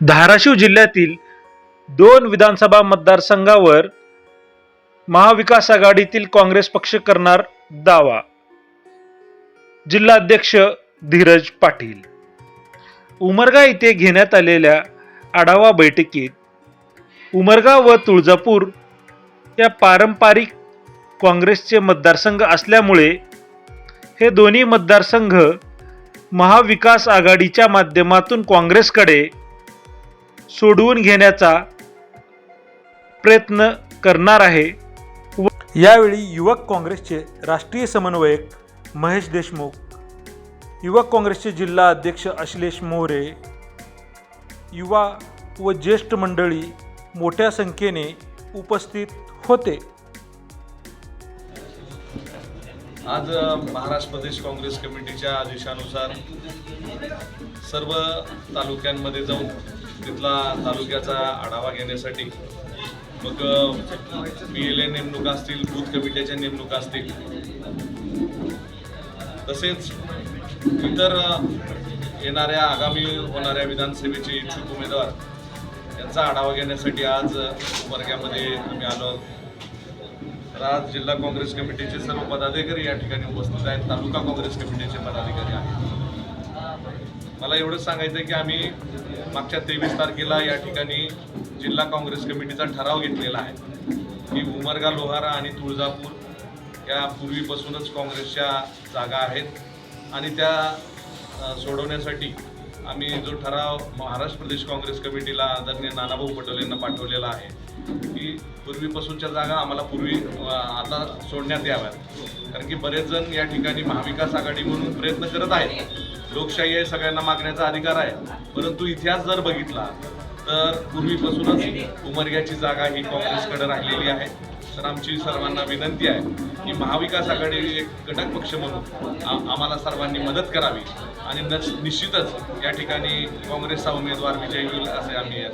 धाराशिव जिल्ह्यातील दोन विधानसभा मतदारसंघावर महाविकास आघाडीतील काँग्रेस पक्ष करणार दावा. जिल्हाध्यक्ष धीरज पाटील. उमरगा येथे घेण्यात आलेल्या आढावा बैठकीत उमरगा व तुळजापूर या पारंपरिक काँग्रेसचे मतदारसंघ असल्यामुळे हे दोन्ही मतदारसंघ महाविकास आघाडीच्या माध्यमातून काँग्रेसकडे सोडवून घेण्याचा प्रयत्न करणार आहे. यावेळी युवक काँग्रेसचे राष्ट्रीय समन्वयक महेश देशमुख युवक काँग्रेसचे जिल्हा अध्यक्ष अश्लेष मोरे युवा व ज्येष्ठ मंडळी मोठ्या संख्येने उपस्थित होते. आज महाराष्ट्र प्रदेश काँग्रेस कमिटीच्या आदेशानुसार सर्व तालुक्यांमध्ये जाऊन तिथला तालुक्याचा आढावा घेण्यासाठी. मग पी एल ए नेमणुका असतील बूथ कमिटीच्या नेमणुका असतील. तसेच इतर येणाऱ्या आगामी होणाऱ्या विधानसभेचे इच्छुक उमेदवार यांचा आढावा घेण्यासाठी आज वर्ग्यामध्ये आम्ही आलो राज आज जिल्हा काँग्रेस कमिटीचे सर्व पदाधिकारी या ठिकाणी उपस्थित आहेत. तालुका काँग्रेस कमिटीचे पदाधिकारी आहेत. मला एवढंच सांगायचं आहे की आम्ही मागच्या तेवीस तारखेला या ठिकाणी जिल्हा काँग्रेस कमिटीचा ठराव घेतलेला आहे की उमरगा लोहारा आणि तुळजापूर या पूर्वीपासूनच काँग्रेसच्या जागा आहेत. आणि त्या सोडवण्यासाठी आम्ही जो ठराव महाराष्ट्र प्रदेश काँग्रेस कमिटीला आदरणीय नानाभाऊ पटोले यांना पाठवलेला आहे की पूर्वीपासूनच्या जागा आम्हाला पूर्वी आता सोडण्यात याव्यात. कारण की बरेच जण या ठिकाणी महाविकास आघाडी म्हणून प्रयत्न करत आहेत. लोकशाही आहे सगळ्यांना मागण्याचा अधिकार आहे. परंतु इतिहास जर बघितला तर पूर्वीपासूनच उमरग्याची जागा ही काँग्रेसकडे राहिलेली आहे. तर आमची सर्वांना विनंती आहे की महाविकास आघाडी एक घटक पक्ष म्हणून आम्हाला सर्वांनी मदत करावी. आणि नच निश्चितच या ठिकाणी काँग्रेसचा उमेदवार विजयी होईल असे आम्ही या